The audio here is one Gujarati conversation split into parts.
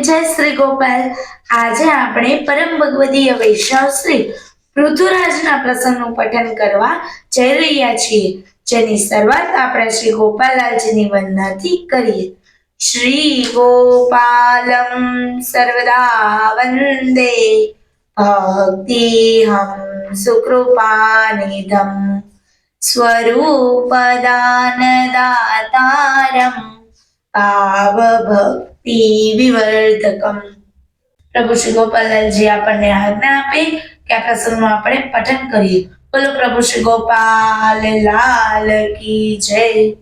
જય શ્રી ગોપાલ. આજે આપણે પરમ ભગવદીય વૈષ્ણવ શ્રી પૃથુરાજના પ્રસંગનું પઠન કરવા જઈ રહ્યા છીએ, જેની શરૂઆત આપણે શ્રી ગોપાલલાલજીની વંદનાથી કરીએ. શ્રી ગોપાલમ સર્વદા વંદે. ભક્તિહમ સુકૃપાનિધમ. સ્વરૂપદાનદાતારમ. ભાવભક્તિ વિવર્ધકમ. પ્રભુ શ્રી ગોપાલજી આપણને આજ્ઞા આપે કે આ પ્રસંગનું આપણે પઠન કરીએ. બોલો પ્રભુ શ્રી ગોપાલ, લાલ કી જય.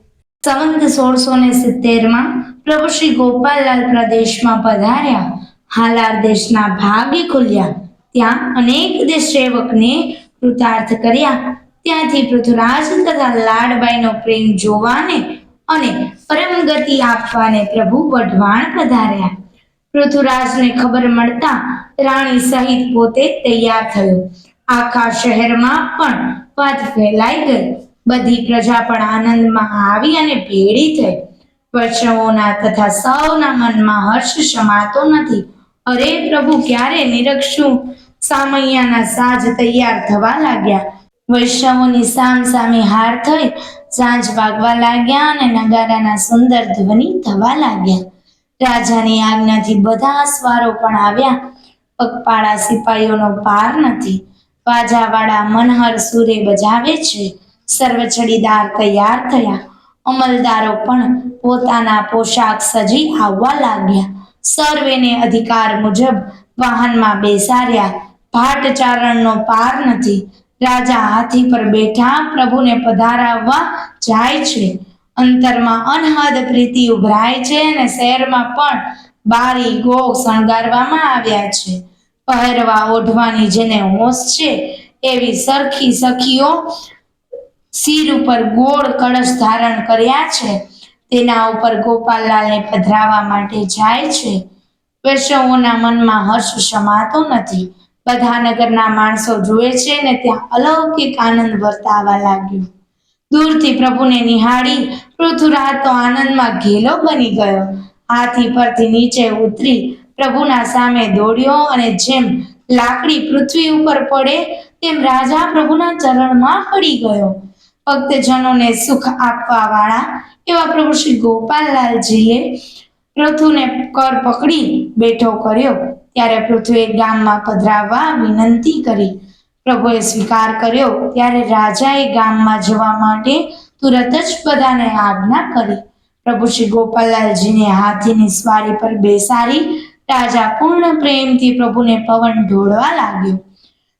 સંવંત સોળસો ને સિત્તેરમાં પ્રભુ શ્રી ગોપાલલાલ પ્રદેશમાં પધાર્યા. હાલાર દેશના ભાગે ખુલ્યા. ત્યાં અનેક દેશ સેવકને કૃતાર્થ કર્યા. ત્યાંથી પૃથ્વીરાજ તથા લાડબાઈનો પ્રેમ જોવાને અને પરમ ગતિ આપવાને પ્રભુ વઢવાણ પધાર્યા. પૃથુરાજને ખબર મળતા રાણી સહિત પોતે તૈયાર થયો. આખા શહેરમાં પણ વાત ફેલાઈ ગઈ બધી પ્રજા પણ આનંદમાં આવી અને ભેળી થઈ. વૈષ્ણવોના તથા સૌના મનમાં હર્ષ સમાતો નથી. અરે પ્રભુ, ક્યારે નિરક્ષું? સામૈયાના સાજ તૈયાર થવા લાગ્યા. વૈષ્ણવોની સામ સામે હાર થઈ સાંજ વાગવા લાગ્યા અને નગારાના સુંદર ધ્વનિ થવા લાગ્યા. રાજાની આજ્ઞાથી બધા સ્વારો પણ આવ્યા. પગપાળા સિપાહીઓનો પાર નથી. વાજાવાળા મનહર સુરે બજાવે છે. સર્વછડીદાર તૈયાર થયા. અમલદારો પણ પોતાના પોશાક સજી આવવા લાગ્યા. સર્વેને અધિકાર મુજબ વાહનમાં બેસાડ્યા. ભાટ ચારણનો પાર નથી. રાજા હાથી પર બેઠા પ્રભુને પધારાવવા જાય છે. અંતરમાં અનહદ પ્રીતિ ઉભરાય છે અને શહેરમાં પણ બારી ગો શણગારવામાં આવ્યા છે. પહેરવા ઓઢવાની જેને હોશ છે, એવી સરખી સખીઓ શિર ઉપર ગોળ કળશ ધારણ કર્યા છે. તેના ઉપર ગોપાલલાલને પધરાવા માટે જાય છે. વૈષ્ણવોના મનમાં હર્ષ સમાતો નથી. બધા નગરના માણસો જુએ છે ને ત્યાં અલૌકિક આનંદ વર્તાવા લાગ્યો. દૂરથી પ્રભુને નિહાળી પૃથુરાજ તો આનંદમાં ઘેલો બની ગયો. હાથી પરથી નીચે ઉતરી પ્રભુના સામે દોડ્યો અને જેમ લાકડી પૃથ્વી ઉપર પડે, તેમ રાજા પ્રભુના ચરણમાં પડી ગયો. ભક્તજનોને સુખ આપવા વાળા એવા પ્રભુ શ્રી ગોપાલલાલજીએ પૃથુને કર પકડી બેઠો કર્યો. ત્યારે પૃથ્વીએ ગામમાં પધરાવવા વિનંતી કરી. પ્રભુએ સ્વીકાર કર્યો, ત્યારે રાજાએ ગામમાં જવા માટે તુરત જ બધાને આજ્ઞા કરી. પ્રભુ શ્રી ગોપાલાલજીને હાથીની સ્વારી પર બેસાડી, રાજા પૂર્ણ પ્રેમથી પ્રભુને પવન ઢોળવા લાગ્યો.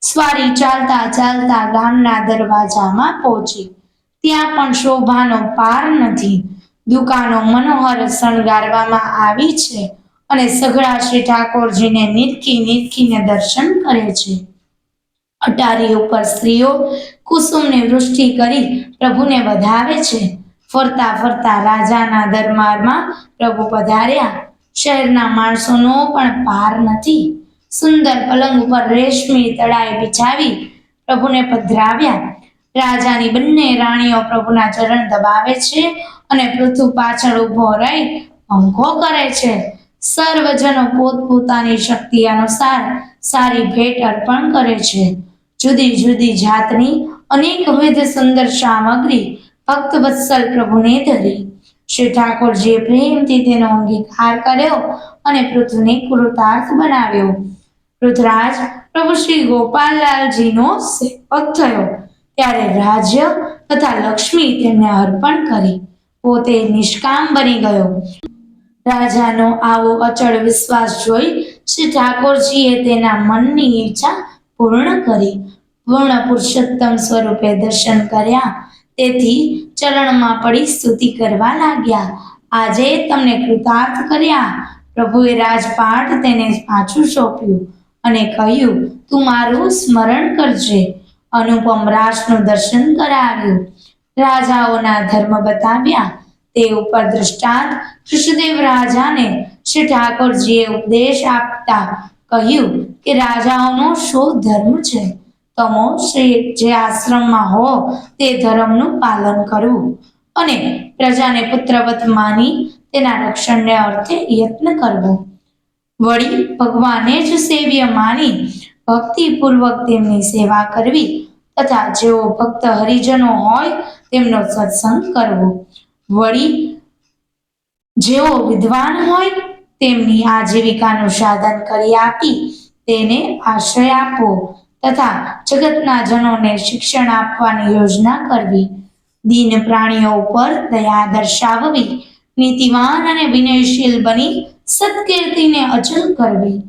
સ્વારી ચાલતા ચાલતા ગામના દરવાજામાં પહોંચી. ત્યાં પણ શોભાનો પાર નથી. દુકાનો મનોહર શણગારવામાં આવી છે. અને સઘળા શ્રી ઠાકોરજીને નિરખી નિરખીને દર્શન કરે છે. અટારી ઉપર સ્ત્રીઓ કુસુમની વૃષ્ટિ કરી પ્રભુને વધાવે છે. ફરતા ફરતા રાજાના દરબારમાં પ્રભુ પધાર્યા. શહેરના માણસોનો પણ પાર નથી. સુંદર પલંગ ઉપર રેશમી તળાઈ બિછાવી પ્રભુને પધરાવ્યા. રાજાની બંને રાણીઓ પ્રભુના ચરણ દબાવે છે અને પૃથુ પાછળ ઊભો રહી પંખો કરે છે. સર્વજનો પોતપોતાની શક્તિ અનુસાર સારી ભેટ અર્પણ કરે છે. જુદી જુદી જાતની અનેકવિધ સુંદર સામગ્રી ભક્ત વત્સલ પ્રભુને ધરી. શ્રી ઠાકોરજીએ પ્રેમથી તેનો અંગીકાર કર્યો અને પૃથ્વીને કૃતાર્થ બનાવ્યો. પૃથ્વીરાજ પ્રભુ શ્રી ગોપાલલાલજીનો સેવક થયો. ત્યારે રાજ્ય તથા લક્ષ્મી તેમને અર્પણ કરી. પોતે નિષ્કામ બની ગયો. રાજાનો આવો અચળ વિશ્વાસ જોઈ શ્રી ઠાકોરજીએ તેના મનની ઈચ્છા પૂર્ણ કરી. પૂર્ણ પુરુષોત્તમ સ્વરૂપે દર્શન કર્યા. તેથી ચરણમાં પડી સ્તુતિ કરવા લાગ્યા. આજે તમને કૃતાર્થ કર્યા. પ્રભુએ રાજપાઠ તેને પાછું સોંપ્યું અને કહ્યું, તું મારું સ્મરણ કરજે. અનુપમ રાસનું દર્શન કરાવ્યું. રાજાઓના ધર્મ બતાવ્યા. તે ઉપર દ્રષ્ટાંત કૃષ્ણદેવ રાજાને શ્રી ઠાકોરજીએ ઉપદેશ આપતા કહ્યું કે રાજાઓનો શું ધર્મ છે? તમો શ્રી જે આશ્રમમાં હો, તે ધર્મનું પાલન કરવું અને પ્રજાને પુત્રવત માની તેના રક્ષણને અર્થે યત્ન કરવો. વળી ભગવાને જ સેવ્ય માની ભક્તિપૂર્વક તેમની સેવા કરવી તથા જેઓ ભક્ત હરિજનો હોય તેમનો સત્સંગ કરવો. વળી જેઓ વિદ્વાન હોય તેમની આજીવિકાનું સાધન કરી આપી તેને આશ્રય આપવો તથા જગતના જનોને શિક્ષણ આપવાની યોજના કરવી. દીન પ્રાણીઓ ઉપર દયા દર્શાવવી નીતિવાન અને વિનયશીલ બની સત્કીર્તિને અચલ કરવી.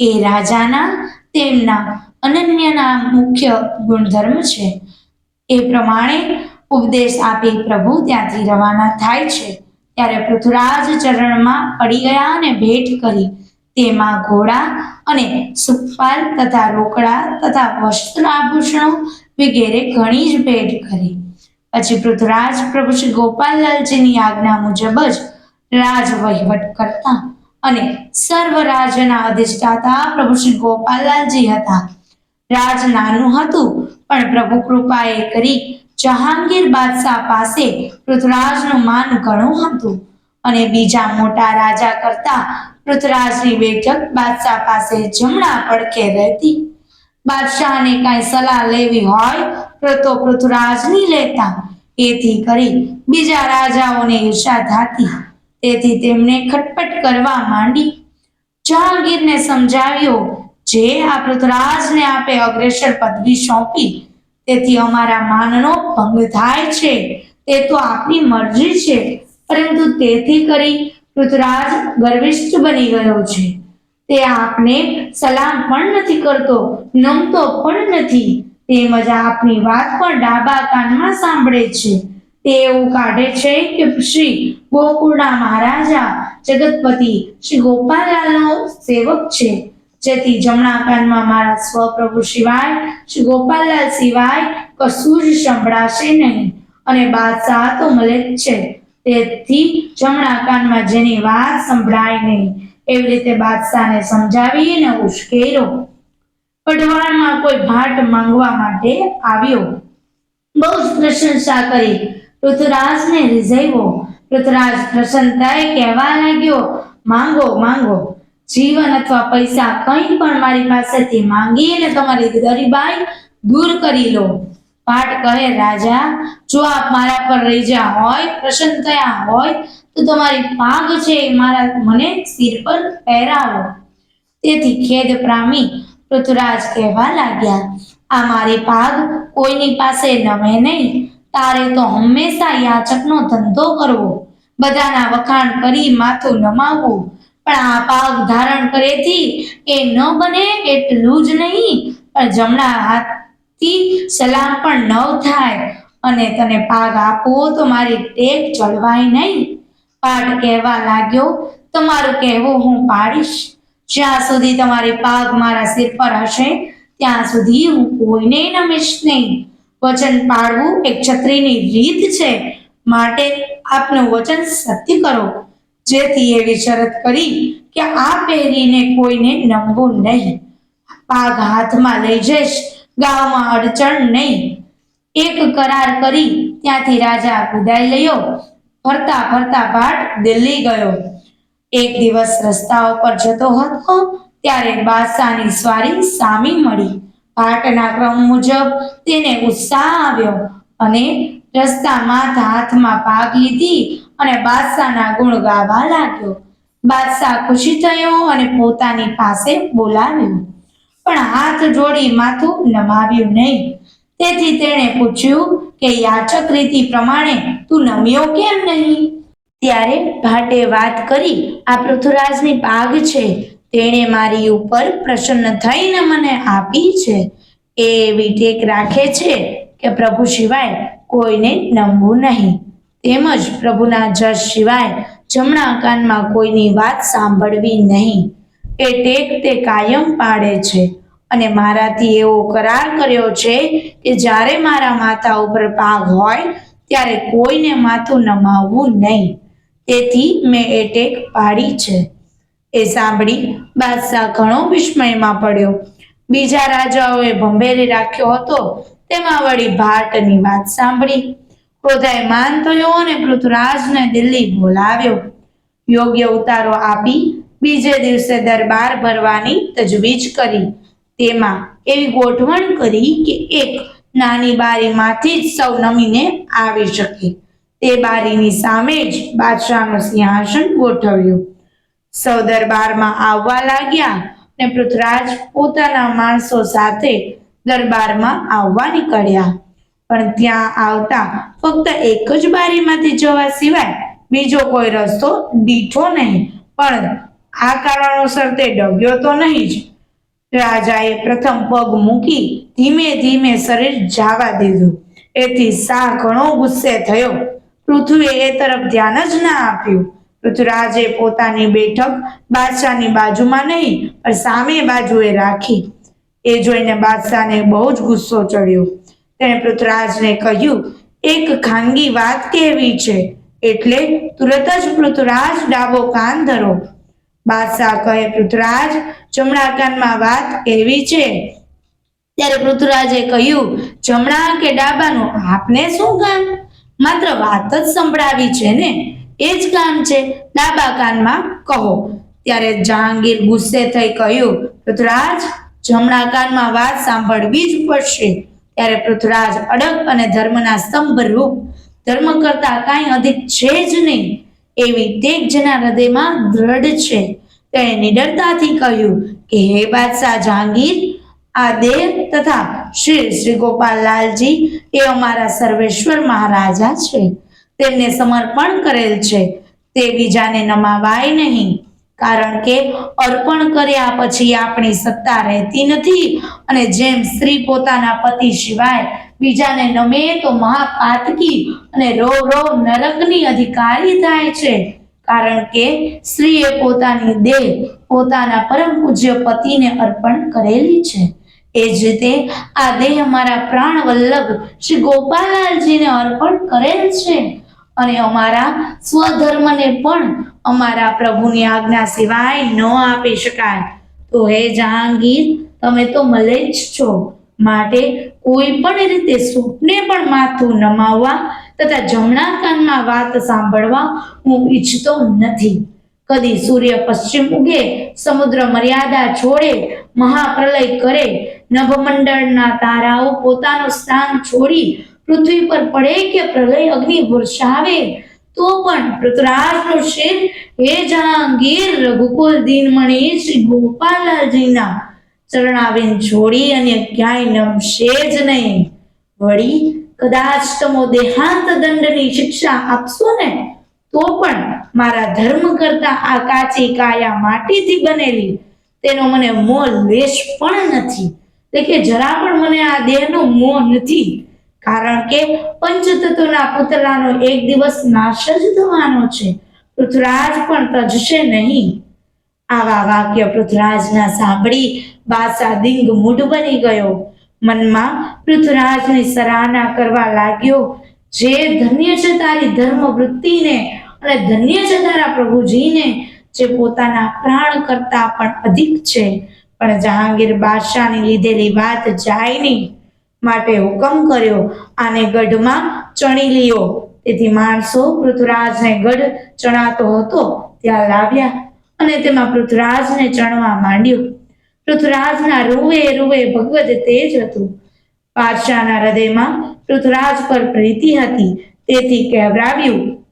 એ રાજાના, તેમના અનન્યના મુખ્ય ગુણધર્મ છે. એ પ્રમાણે ઉપદેશ આપી પ્રભુ ત્યાંથી રવાના થાય છે. ત્યારે પૃથ્વીરાજ ચરણમાં પડી ગયા અને ભેટ કરી. તેમાં ઘોડા અને સુખપાલ તથા રોકડા તથા વસ્ત્ર આભૂષણો વગેરે ઘણી જ ભેટ કરી. પછી પૃથ્વીરાજ પ્રભુ શ્રી ગોપાલલાલજીની આજ્ઞા મુજબ જ રાજ વહીવટ કરતા અને સર્વ રાજ્યના અધિષ્ઠાતા પ્રભુ શ્રી ગોપાલલાલજી હતા. રાજ નાનું હતું પણ પ્રભુ કૃપાએ કરી જહાંગીર બાદશાહ પાસે પૃથ્વરાજનું માન ઘણું હતું અને બીજા મોટા રાજા કરતા પૃથ્વરાજની બેઠક બાદશાહ પાસે જમણા પડખે રહેતી. બાદશાહને કાંઈ સલાહ લેવી હોય તો તો પૃથ્વીરાજની લેતા. એથી કરી બીજા રાજાઓને ઈર્ષા થાતી તેથી તેમને ખટપટ કરવા માંડી. જહાંગીરને સમજાવ્યો જે આ પૃથ્વીરાજને આપે અગ્રેસર પદવી સોંપી, તેથી અમારા માનનો ભંગ થાય છે. તે તો આપની મરજી છે, પરંતુ તેથી કરી પૃથ્વીરાજ ગર્વિષ્ઠ બની ગયો છે. તે આપને સલામ પણ નથી કરતો, નમતો પણ નથી. તેમજ આપની વાત પણ ડાબા કાનમાં સાંભળે છે. તે એવું કાઢે છે કે શ્રી ગોકુળના મહારાજા જગતપતિ શ્રી ગોપાલલાલનો સેવક છે. જેથી જમણા કાનમાં મારા સ્વપ્રભુ સિવાય શ્રી ગોપાલલાલ સિવાય કશું જ સંભળાશે નહીં. અને બાદશાહ તો મળે જ છે. તેથી જમણા કાનમાં જેની વાત સંભળાય નહીં. એવી રીતે બાદશાહને સમજાવીને ઉશ્કેર્યો પટવાળમાં કોઈ ભાટ માંગવા માટે આવ્યો. બહુ જ પ્રશંસા કરી. પૃથ્વીરાજને રીઝાવ્યો. પૃથ્વીરાજ પ્રસન્નતાએ કહેવા લાગ્યો, માંગો માંગો. જીવન અથવા પૈસા કંઈ પણ મારી પાસેથી માંગીને તમારી ગરીબાઈ દૂર કરી લો. પાઠ કહે, રાજા, જો આપ મારા પર રહીજા હોય, પ્રસન્ન થયા હોય, તો તમારી પાગ છે એ મારા મને શિર પર પહેરાવો. તેથી ખેદ પ્રામી પૃથ્વીરાજ કહેવા લાગ્યા, આ મારી પાગ કોઈની પાસે નમે નહીં. તારે તો હંમેશા યાચકનો ધંધો કરવો. બધાના વખાણ કરી માથું નમાવવું. પણ આ પાગ ધારણ કરેથી એ ન બને એટલું જ નહીં. પણ જમણા હાથથી સલામ પણ ન થાય અને તને પાગ આપવો તો મારી ટેક જળવાય નહીં. પાઠ કહેવા લાગ્યો, તમારું કહેવું હું પાડીશ. જ્યાં સુધી તમારી પાગ મારા સિર પર હશે, ત્યાં સુધી હું કોઈને નમીશ નહીં. વચન પાડવું એક છત્રીની રીત છે. માટે આપનું વચન સત્ય કરો. જેથી એવી શરત કરી કે આ પહેરીને કોઈને નમવું નહીં. પાગ હાથમાં લઈ જઈશ ગામમાં અડચણ નહીં. એક કરાર કરી ત્યાંથી રાજા વિદાય લયો. ફરતા ફરતા ભાટ દિલ્હી ગયો. એક દિવસ રસ્તા ઉપર જતો હતો, ત્યારે બાદશાહની સ્વારી સામી મળી. ભાટના ક્રમ મુજબ તેને ઉત્સાહ આવ્યો અને રસ્તામાં હાથમાં ભાગ લીધી અને બાદશાહના ગુણ ગાવા લાગ્યો. બાદશાહ ખુશી થયો અને પોતાની પાસે બોલાવ્યો. પણ હાથ જોડી માથું નમાવ્યું નહીં. તેથી તેણે પૂછ્યું કે યાચક રીતિ પ્રમાણે તું નમ્યો કેમ નહીં? ત્યારે ભાટે વાત કરી, આ પૃથ્વીરાજની પાગ છે. તેણે મારી ઉપર પ્રસન્ન થઈને મને આપી છે. એવી ટેક રાખે છે કે પ્રભુ સિવાય કોઈને નમવું નહીં. તેમજ પ્રભુના જશ સિવાય જમણા કાનમાં કોઈની વાત સાંભળવી નહીં. એ ટેક તે કાયમ પાડે છે અને મારાથી એવો કરાર કર્યો છે કે જ્યારે મારા માથા ઉપર પાગ હોય ત્યારે કોઈને માથું નમાવવું નહીં. તેથી મેં એ ટેક પાડી છે. એ સાંભળી બાદશાહ ઘણો વિસ્મયમાં પડ્યો. બીજા રાજાઓએ ભંભેરી રાખ્યો હતો. તેમાં વળી ભાટની વાત સાંભળી. ક્રોધાયમાન થયો અને પૃથ્વરાજને દિલ્હી બોલાવ્યો. યોગ્ય ઉતારો આપી બીજે દિવસે દરબાર ભરવાની તજવીજ કરી. તેમાં એવી ગોઠવણ કરી કે એક નાની બારીમાંથી જ સૌ નમીને આવી શકે. તે બારીની સામે જ બાદશાહનું સિંહાસન ગોઠવ્યું. સૌ દરબારમાં આવવા લાગ્યા ને પૃથ્વીરાજ પોતાના માણસો સાથે દરબારમાં આવવા નીકળ્યા. પણ ત્યાં આવતા ફક્ત એક જ બારીમાંથી જવા સિવાય બીજો કોઈ રસ્તો દીઠો નહીં. પણ આ કારણોસર તે ડગ્યો તો નહીં જ. રાજાએ પ્રથમ પગ મૂકી ધીમે ધીમે શરીર જાવા દીધું. એથી શાહ ઘણો ગુસ્સે થયો. પૃથ્વીએ એ તરફ ધ્યાન જ ના આપ્યું. પૃથ્વીરાજે પોતાની બેઠક બાદશાહની બાજુમાં નહીં, પણ સામે બાજુએ રાખી. એ જોઈને બાદશાહને બહુ જ ગુસ્સો ચડ્યો. તેણે પૃથ્વીરાજને કહ્યું, એક ખાનગી વાત કહેવી છે? એટલે તુરત જ પૃથ્વીરાજ ડાબો કાન ધરો. બાદશાહ કહે, પૃથ્વીરાજ, જમણા કાનમાં વાત કેવી છે? ત્યારે પૃથ્વીરાજે કહ્યું, જમણા કે ડાબાનું આપને શું કામ માત્ર વાત જ સંભળાવી છે ને? એ જ કામ છે. ડાબા કાનમાં કહો. ત્યારે જહાંગીર ગુસ્સે થઈ કહ્યું, પૃથ્વીરાજ, જમણા કાનમાં વાત સાંભળવી જ પડશે. ત્યારે પૃથ્વીરાજ અડગ અને ધર્મના સ્તંભ રૂપ ધર્મ કરતા કાંઈ અધિક છે જ નહીં. એવી તેગ જેના હૃદયમાં દ્રઢ છે. તેણે નિડરતાથી કહ્યું કે હે બાદશાહ જહાંગીર, આ દેવ તથા શ્રી શ્રી ગોપાલલાલજી એ અમારા સર્વેશ્વર મહારાજા છે. તેમને સમર્પણ કરેલ છે. તે બીજાને નમાવાય નહીં. કારણ કે અર્પણ કર્યા પછી આપણી સત્તા રહેતી નથી અને જેમ સ્ત્રી પોતાના પતિ સિવાય બીજાને નમે તો મહાપાતકી અને રો રો નરકની અધિકારી થાય છે. કારણ કે સ્ત્રીએ પોતાની દેહ પોતાના પરમ પૂજ્ય પતિને અર્પણ કરેલી છે. એ જ રીતે આ દેહ અમારા પ્રાણ વલ્લભ શ્રી ગોપાલાલજીને અર્પણ કરેલ છે. અને અમારા સ્વધર્મને પણ અમારા પ્રભુની આજ્ઞા સિવાય ન આપી શકાય. તો હે જહાંગીર, તમે તો મલેચ્છ છો. માટે કોઈ પણ રીતે સ્વપ્ને પણ માથું નમાવવા તથા જમણા કાનમાં વાત સાંભળવા હું ઈચ્છતો નથી. કદી સૂર્ય પશ્ચિમ ઉગે, સમુદ્ર મર્યાદા છોડે, મહાપ્રલય કરે, નભમંડળના તારાઓ પોતાનું સ્થાન છોડી પૃથ્વી પર પડે કે પ્રલય અગ્નિ વર્ષાવે, તો પણ પૃથ્વીરાજનું શેર હે જહાંગીર રઘુકુલ દિનમણિ શ્રી ગોપાલજીના ચરણાવીને જોડી અને ક્યાંય નમશે જ નહીં. વળી કદાચ તમો દેહાંત દંડની શિક્ષા આપશો ને, તો પણ મારા ધર્મ કરતા આ કાચી કાયા માટીથી બનેલી, તેનો મને મોહ લેશ પણ નથી. એટલે કે જરા પણ મને આ દેહનો મોહ નથી. કારણ કે પંચતત્વના પુતળાનો એક દિવસ નાશ જ થવાનો છે. પૃથ્વીરાજ પણ તજશે નહીં. આવા વાક્ય પૃથ્વરાજના સાંભળી બાસા દિંગ મૂઢ બની ગયો. મનમાં પૃથ્વરાજની સરાહના કરવા લાગ્યો જે ધન્ય છે તારી ધર્મ વૃત્તિને અને ધન્ય છે તારા પ્રભુજીને, જે પોતાના પ્રાણ કરતા પણ અધિક છે. પણ જહાંગીર બાદશાહની લીધેલી વાત જાય નહીં. માટે હુકમ કર્યો. આને ગઢમાં ચણી લ્યો. તેથી માણસો પૃથ્વરાજને ગઢ ચણાતો હતો, ત્યાં લાવ્યા અને તેમાં પૃથ્વરાજને ચણવા માંડ્યો. પૃથ્વરાજના રૂવે રૂવે ભગવદ તેજ હતું. પારશાના હૃદયમાં પૃથ્વરાજ પર પ્રીતિ હતી. તેથી કહેવરાવ્યું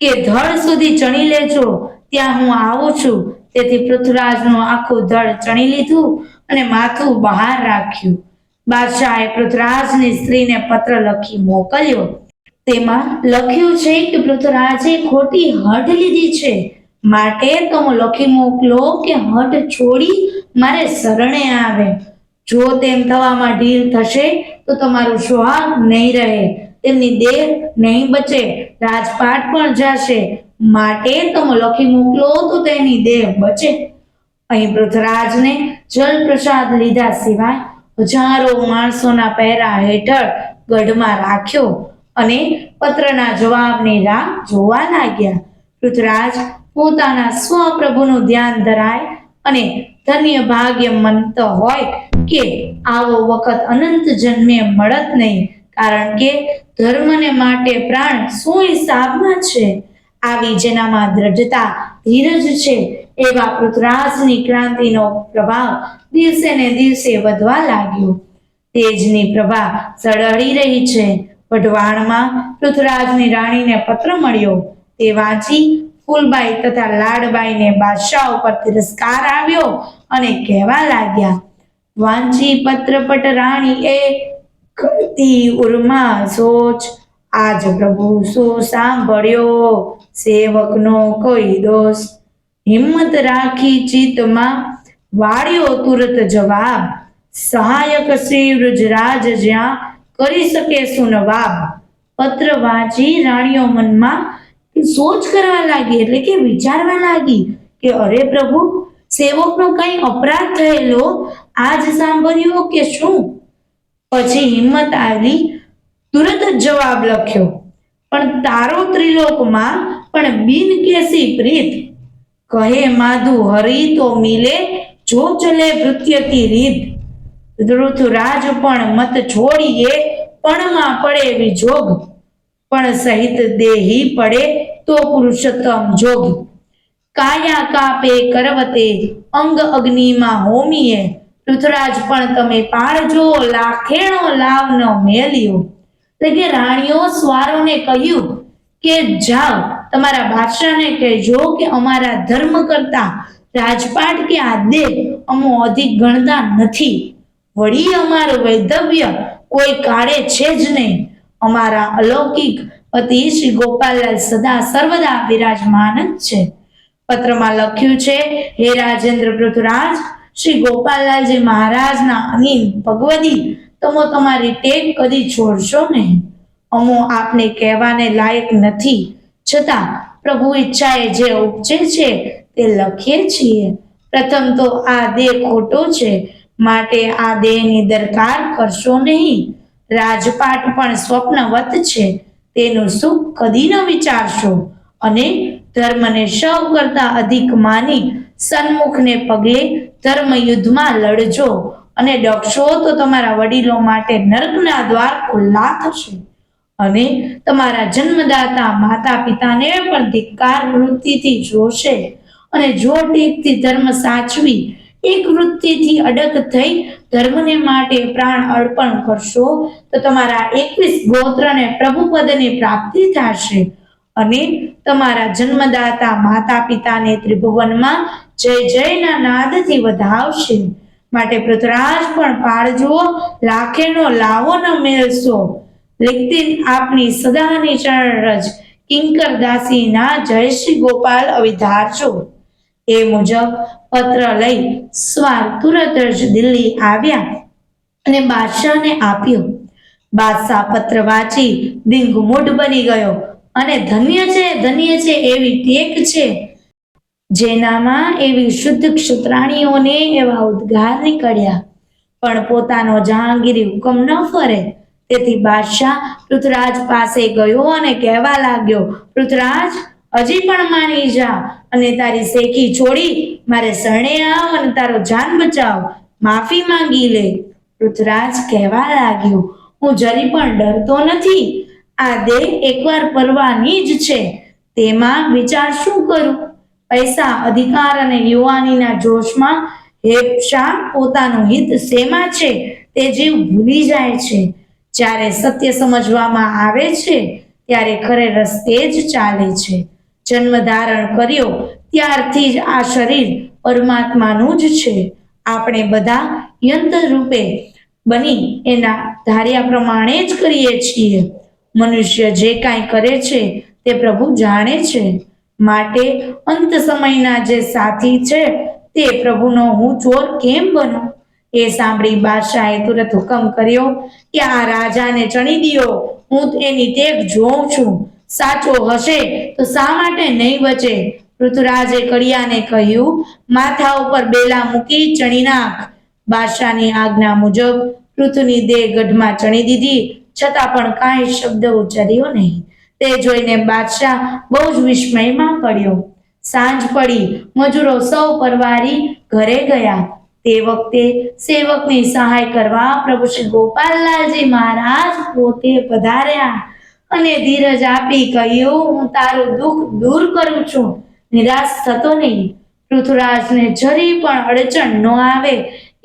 કે, ધડ સુધી ચણી લેજો. ત્યાં હું આવું છું. તેથી પૃથ્વરાજનું આખું ધડ ચણી લીધું અને માથું બહાર રાખ્યું. બાદશાહે પૃથ્વરાજની સ્ત્રીને પત્ર લખી મોકલ્યો. તેમાં લખ્યું છે કે પૃથ્વરાજે ખોટી હઠ લીધી છે. માટે તમે લખી મોકલો કે હઠ છોડી મારે શરણે આવે. જો તેમ થવામાં ઢીલ થશે, તો તમારું સુહાગ નહીં રહે. તેમની દેહ નહીં બચે, રાજપાટ પણ જશે. માટે તમે લખી મોકલો તો તેની દેહ બચે. અહીં પૃથ્વરાજને જલ પ્રસાદ લીધા સિવાય હજારો માણસોના પહેરા હેઠળ ગઢમાં રાખ્યો અને પત્રના જવાબની રાહ જોવા લાગ્યા. પૃથ્વીરાજ પોતાના સ્વપ્રભુનું ધ્યાન ધરાય અને ધન્ય ભાગ્ય મનતો હોય કે આવો વખત અનંત જન્મે મળત નહીં, કારણ કે ધર્મને માટે પ્રાણ શું હિસાબમાં છે? આવી જેનામાં દ્રઢતા ધીરજ છે એવા પૃથ્વીરાજની ક્રાંતિનો પ્રભાવ દિવસે ને દિવસે વધવા લાગ્યો. તેજની પ્રભા સળહળી રહી છે. વઢવાણમાં પૃથ્વીરાજની રાણીને પત્ર મળ્યો. તે વાંચી ફૂલબાઈ તથા લાડબાઈને બાદશાહ ઉપર તિરસ્કાર આવ્યો અને કહેવા લાગ્યા, વાંચી પત્રપટ રાણી એ કરતી ઉર્મા સોચ. આજ પ્રભુ શું સાંભળ્યો? સેવકનો કોઈ દોષ હિંમત રાખી ચિત્તમાં વાળ્યો તુરત જવાબ, સહાયક શ્રી વૃજરાજ જ્યાં કરી શકે સુનવાબ. પત્ર વાંચી રાણીઓ મનમાં સોચ કરવા લાગી, એટલે કે વિચારવા લાગી કે, અરે પ્રભુ, સેવકનો કઈ અપરાધ થયેલો? આજ સાંભળ્યો કે શું? પછી હિંમત આવી, તુરત જ જવાબ લખ્યો, પણ તારો ત્રિલોકમાં પણ બિન કેસી પ્રીત કહે માધુ, હરી તો મિલે, જો ચલે ભૃત્યતી રીત. ઋતુરાજ પણ મત છોડીએ, પણમાં પડે વિજોગ, પણ સહિત દેહી પડે તો પુરુષોત્તમ જોગ. કાયા કાપે કરવતે, અંગ અગ્નિમાં હોમીએ. પૃથ્વીરાજ પણ તમે પાળજો, લાખેણો લાવ ન મેલ્યો. એટલે કે રાણીઓ સ્વારોને કહ્યું કે જાઓ તમારા બાદશાહને કહેજો કે અમારા ધર્મ કરતા રાજપાટ કે આદેશ અમો અધિક ગણતા નથી. વળી અમારું વૈધવ્ય કોઈ કાળે છે જ નહીં. અમારા અલૌકિક પતિ શ્રી ગોપાલલાલ સદા સર્વદા વિરાજમાન જ છે. પત્રમાં લખ્યું છે, હે રાજેન્દ્ર પૃથ્વીરાજ, શ્રી ગોપાલલાલજી મહારાજના અનિલ ભગવદી, તમો તમારી ટેક કદી છોડશો નહીં. અમો આપને કહેવાને લાયક નથી. છતાં પ્રભુ ઈચ્છાએ જે ઉપજે છે તે લખીએ છીએ. પ્રથમ તો આ દેહ ખોટો છે. માટે આ દેહની દરકાર કરશો નહીં. રાજપાટ પણ સ્વપ્નવત છે. તેનું સુખ કદી ન વિચારશો. અને ધર્મને સૌ કરતા અધિક માની સન્મુખને પગલે ધર્મ યુદ્ધમાં લડજો. અને ડગશો તો તમારા વડીલો માટે નર્કના દ્વાર ખુલ્લા થશે. અને તમારા જન્મદાતા માતા પિતાને પણ ધિક્કાર વૃત્તિથી જોશે અને જો ટેકથી ધર્મ સાચવી, એક વૃત્તિથી અડગ થઈ ધર્મને માટે પ્રાણ અર્પણ કરશો, તો તમારા એકવીસ ગોત્રને પ્રભુપદની પ્રાપ્તિ થશે અને તમારા જન્મદાતા માતા પિતાને ત્રિભુવનમાં જય જયના નાદથી વધાવશે. માટે પૃથ્વીરાજ પણ પાળજો લાખેનો લાવો ન મેળશો લેખતી આપની સદા નિચરણ રજ કિંકર દાસીના જય શ્રી ગોપાલ અવિધારજો એ મુજબ પત્ર લઈ સ્વાર તુરત જ દિલ્હી આવ્યા અને બાદશાહને આપ્યો. બાદશાહ પત્ર વાંચી દિંગમૂઢ બની ગયો અને ધન્ય છે ધન્ય છે એવી ટેક છે. જેનામાં એવી શુદ્ધ ક્ષત્રાણીઓને એવા ઉદ્ગાર નીકળ્યા. પણ પોતાનો જહાંગીરી હુકમ ન ફરે. તેથી બાદશાહ પૃથ્વરાજ પાસે ગયો અને કહેવા લાગ્યો, પૃથ્વરાજ, હજી પણ માની જા અને તારી શેખી છોડી મારે શરણે આવ અને તારો જાન બચાવ. માફી માંગી લે. પૃથ્વરાજ કહેવા લાગ્યો, હું જરી પણ ડરતો નથી. આ દેહ એકવાર પરવાની જ છે. તેમાં વિચાર શું કરું? પૈસા, અધિકાર અને યુવાનીના જોશમાં હેપશા પોતાનું હિત શેમાં છે? તે જીવ ભૂલી જાય છે. જ્યારે સત્ય સમજવામાં આવે છે, ત્યારે ખરે રસ્તે જ ચાલે છે. જન્મ ધારણ કર્યો, ત્યારથી જ આ શરીર પરમાત્માનું જ છે. આપણે બધા યંત્ર રૂપે બની એના ધાર્યા પ્રમાણે જ કરીએ છીએ. મનુષ્ય જે કાંઈ કરે છે, તે પ્રભુ જાણે છે. માટે અંત સમયના જે સાથી છે, તે પ્રભુનો હું ચોર કેમ બનું? એ સાંભળી બાદશાહે તુરત હુકમ કર્યો કે આ રાજાને ચણી દિયો. હું એની ટેક જોઉં છું. સાચો હશે તો શા માટે નહીં બચે? ઋતુરાજે કડિયાને કહ્યું, માથા ઉપર બેલા મૂકી ચણી નાખ. બાદશાહની આજ્ઞા મુજબ ઋતુની દેહ ગઢમાં ચણી દીધી. છતાં પણ કાંઈ શબ્દ ઉચ્ચાર્યો નહીં. તે જોઈને બાદશાહ બહુ જ વિસ્મયમાં પડ્યો. સાંજ પડી. મજૂરો સૌ પરવારી ઘરે ગયા. તે વખતે સેવકની સહાય કરવા પ્રભુ શ્રી ગોપાલલાલજી મહારાજ પોતે પધાર્યા અને ધીરજ આપી કહ્યું, હું તારું દુઃખ દૂર કરું છું. નિરાશ થતો નહીં. પૃથ્વરાજને જરી પણ અડચણ ન આવે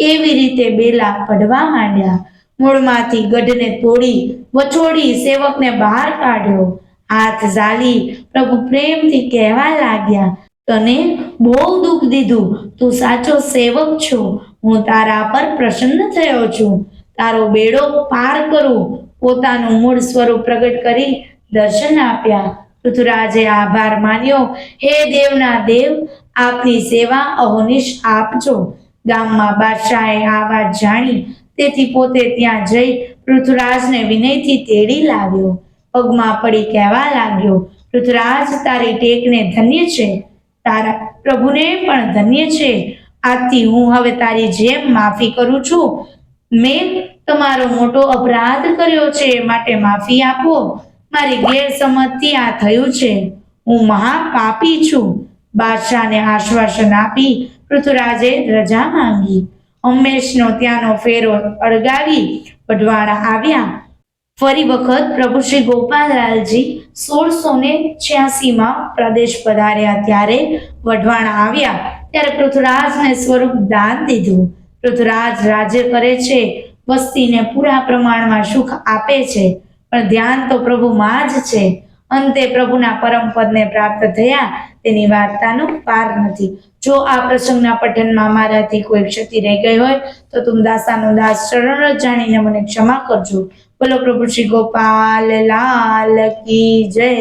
એવી રીતે બેલા પડવા માંડ્યા. મૂળમાંથી ગઢને તોડી વછોડી સેવકને બહાર કાઢ્યો. હાથ ઝાલી પ્રભુ પ્રેમથી કહેવા લાગ્યા તને બહુ દુઃખ દીધું. તું સાચો સેવક છો. હું તારા પર પ્રસન્ન થયો છું. તારો બેડો પાર કરું. પોતાનું મૂળ સ્વરૂપ પ્રગટ કરી દર્શન આપ્યા. પૃથ્વીરાજે આભાર માન્યો. હે દેવના દેવ, આપની સેવા અહોનિશ આપજો. ગામમાં બાદશાહે આ વાત જાણી. તેથી પોતે ત્યાં જઈ પૃથુરાજને વિનયથી તેડી લાવ્યો. પગમાં પડી કહેવા લાગ્યો, પૃથ્વીરાજ, તારી ટેકને ધન્ય છે. તારા પ્રભુને પણ ધન્ય છે. આથી હું હવે તારી જેમ માફી કરું છું. મેં તમારો મોટો અપરાધ કર્યો છે માટે માફી આપો. મારી ગેરસમજથી આ થયું છે. હું મહાપાપી છું. બાદશાહને આશ્વાસન આપી પૃથ્વીરાજે રજા માંગી. હંમેશનો ત્યાંનો ફેરો અળગાવી વઢવાણા આવ્યા. ફરી વખત પ્રભુ શ્રી ગોપાલલાલજી સોળસો ને છ્યાસીમાં પ્રદેશ પધાર્યા ત્યારે વઢવાણ આવ્યા. ત્યારે પૃથ્વરાજને સ્વરૂપ દાન દીધું. પૃથ્વરાજ રાજ્ય કરે છે, વસ્તીને પૂરા પ્રમાણમાં સુખ આપે છે. પણ ધ્યાન તો પ્રભુમાં જ છે. અંતે પ્રભુના પરમ પદને પ્રાપ્ત થયા. તેની વાર્તાનો પાર નથી. જો આ પ્રસંગના પઠનમાં મારાથી કોઈ ક્ષતિ રહી ગઈ હોય, તો તુમ દાસાનો દાસ ચરણ જાણીને મને ક્ષમા કરજો. બોલો પ્રભુ શ્રી ગોપાલ લાલ કી જય.